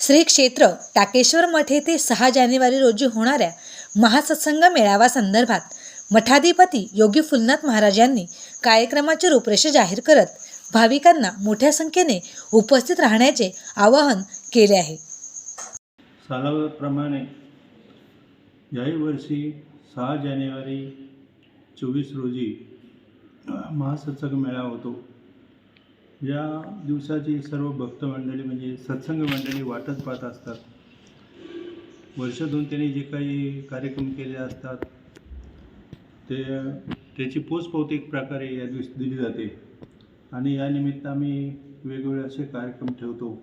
श्री क्षेत्र टाकेश्वर मठ येथे सहा जानेवारी रोजी होणाऱ्या महासत्संग मेळावा संदर्भात मठाधिपती योगी फुलनाथ महाराज यांनी कार्यक्रमाची रूपरेषा जाहीर करत भाविकांना मोठ्या संख्येने उपस्थित राहण्याचे आवाहन केले आहे. सालाप्रमाणे याही वर्षी सहा जानेवारी चोवीस रोजी महासत्संग मेळावा होतो. या दिवसाची सर्व भक्त मंडळी म्हणजे सत्संग मंडळी वाटत पाहत असतात. वर्षातून त्यांनी जे काही कार्यक्रम केले असतात ते त्याची पोचपावती एक प्रकारे या दिवशी दिली जाते. आणि या निमित्त आम्ही वेगवेगळे असे कार्यक्रम ठेवतो.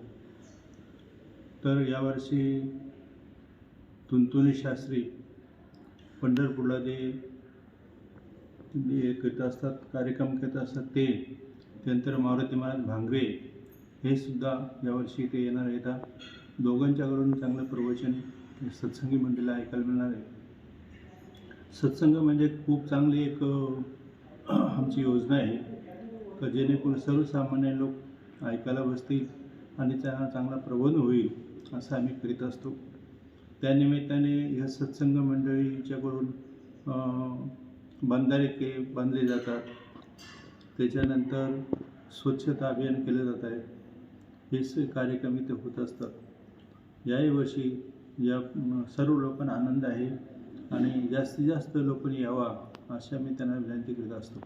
तर यावर्षी तुंतुनी शास्त्री पंढरपूरला जे जे करत असतात कार्यक्रम करत असतात ते त्यानंतर मारुती महाराज भांगरे हे सुद्धा यावर्षी ते येणार आहेत. दोघांच्याकडून चांगलं प्रवचन सत्संगी मंडळीला ऐकायला मिळणार आहे. सत्संग म्हणजे खूप चांगली एक आमची योजना आहे. का जेणेकरून सर्वसामान्य लोक ऐकायला बसतील आणि त्यांना चांगला प्रबोध होईल असं आम्ही करीत असतो. त्यानिमित्ताने ह्या सत्संग मंडळीच्याकडून बांधारे के बांधले जातात. त्याच्यानंतर स्वच्छता अभियान केलं जात आहे. हे कार्यक्रम इथे होत असतात. याही वर्षी या सर्व लोकांना आनंद आहे आणि जास्तीत जास्त लोकांनी यावा अशा मी त्यांना विनंती करीत असतो.